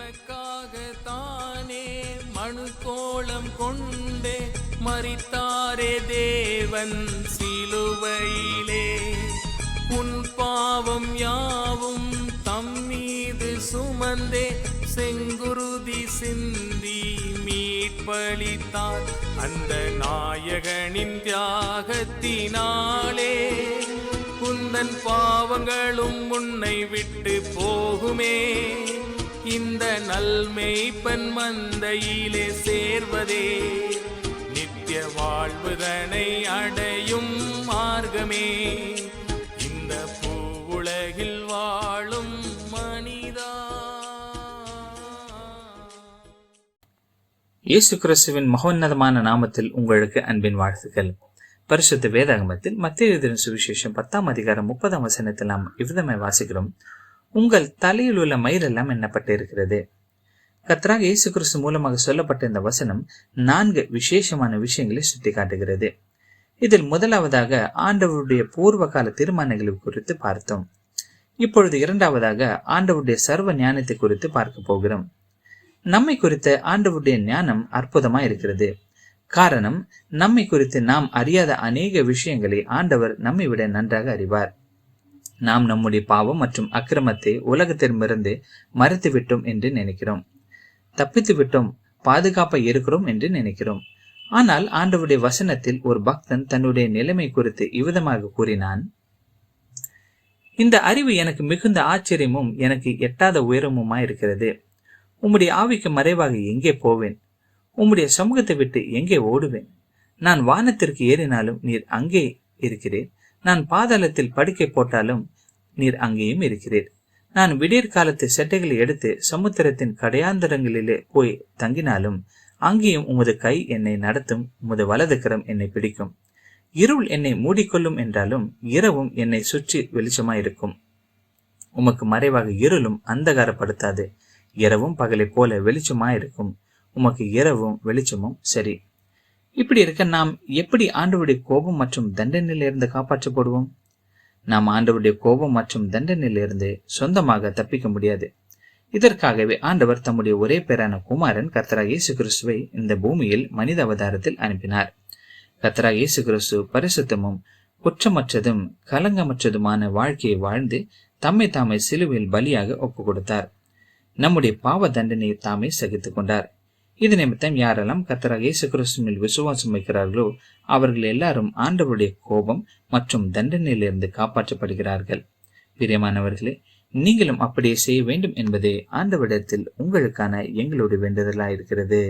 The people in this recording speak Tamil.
எனக்காக தானே மனு கோலம் கொண்டே மறித்தாரே தேவன் சிலுவையிலே. உன் பாவம் யாவும் தம்மீது சுமந்தே செங்குருதி சிந்தி மீட்பளித்தார். அந்த நாயகனின் தியாகத்தினாலே குந்தன் பாவங்களும் உன்னை விட்டு போகுமே. இந்த நல்மெய்ப்பன் மந்தையிலே சேர்வதே. நித்திய வாழ்வுதனை அடையும் மார்க்கமே. இந்த பூவுலகில் வாழும் மனிதா. இயேசு கிறிஸ்துவின் மகோன்னதமான நாமத்தில் உங்களுக்கு அன்பின் வாழ்த்துக்கள். பரிசுத்த வேதாகமத்தில் மத்திய சுவிசேஷம் பத்தாம் அதிகாரம் முப்பதாம் வசனத்தில் நாம் இவ்விதமாய் வாசிக்கிறோம். உங்கள் தலையில் உள்ள மயிரெல்லாம் எண்ணப்பட்டு இருக்கிறது. கத்ராக இயேசு கிறிஸ்து மூலமாக சொல்லப்பட்ட இந்த வசனம் நான்கு விசேஷமான விஷயங்களை சுட்டி காட்டுகிறது இதில் முதலாவதாக ஆண்டவருடைய பூர்வ கால தீர்மானங்களை குறித்து பார்த்தோம். இப்பொழுது இரண்டாவதாக ஆண்டவருடைய சர்வ ஞானத்தை குறித்து பார்க்க போகிறோம். நம்மை குறித்த ஆண்டவருடைய ஞானம் அற்புதமா இருக்கிறது. காரணம் நம்மை குறித்து நாம் அறியாத அநேக விஷயங்களை ஆண்டவர் நம்மை விட நன்றாக அறிவார். நாம் நம்முடைய பாவம் மற்றும் அக்கிரமத்தை உலகத்திடமிருந்து மறைத்து விட்டோம் என்று நினைக்கிறோம். தப்பித்து விட்டோம் பாதுகாப்பாக இருக்கிறோம் என்று நினைக்கிறோம். ஆனால் ஆண்டவருடைய வசனத்தில் ஒரு பக்தன் தன்னுடைய நிலைமை குறித்து இவ்விதமாக கூறினான். இந்த அறிவு எனக்கு மிகுந்த ஆச்சரியமும் எனக்கு எட்டாத உயரமுமாய் இருக்கிறது. உம்முடைய ஆவிக்கு மறைவாக எங்கே போவேன்? உம்முடைய சமூகத்தை விட்டு எங்கே ஓடுவேன்? நான் வானத்திற்கு ஏறினாலும் நீர் அங்கே இருக்கிறேன் நான் பாதாளத்தில் படுக்கை போட்டாலும் நீர் அங்கேயும் இருக்கிறீர். நான் விடியற் காலத்து செட்டைகளை எடுத்து சமுத்திரத்தின் கடையாந்தரங்களிலே போய் தங்கினாலும் அங்கேயும் உமது கை என்னை நடத்தும் உமது வலதுக்கரம் என்னை பிடிக்கும். இருள் என்னை மூடிக்கொள்ளும் என்றாலும் இரவும் என்னை சுற்றி வெளிச்சமாயிருக்கும். உமக்கு மறைவாக இருளும் அந்தகாரப்படுத்தாது. இரவும் பகலை போல வெளிச்சமாயிருக்கும். உமக்கு இரவும் வெளிச்சமும் சரி. இப்படி இருக்க நாம் எப்படி ஆண்டவருடைய கோபம் மற்றும் தண்டனையிலிருந்து காப்பாற்றப்படுவோம்? நாம் ஆண்டவருடைய கோபம் மற்றும் தண்டனையிலிருந்து சொந்தமாக தப்பிக்க முடியாது. இதற்காகவே ஆண்டவர் தம்முடைய ஒரே பேரான குமாரன் கர்த்தராக இயேசு கிறிஸ்துவை இந்த பூமியில் மனித அவதாரத்தில் அனுப்பினார். கர்த்தராக இயேசு கிறிஸ்து பரிசுத்தமும் குற்றமற்றதும் கலங்கமற்றதுமான வாழ்க்கையை வாழ்ந்து தம்மை தாமே சிலுவையில் பலியாக ஒப்பு கொடுத்தார் நம்முடைய பாவ தண்டனையை தாமே சகித்துக் கொண்டார். இது நிமித்தம் யாரெல்லாம் கத்தராக இயேசு கிறிஸ்துவில் விசுவாசம் வைக்கிறார்களோ அவர்கள் எல்லாரும் ஆண்டவருடைய கோபம் மற்றும் தண்டனையிலிருந்து காப்பாற்றப்படுகிறார்கள். பிரியமானவர்களே நீங்களும் அப்படியே செய்ய வேண்டும் என்பதே ஆண்டவரிடத்தில் உங்களுக்கான எங்களுடைய வேண்டுதலாயிருக்கிறது.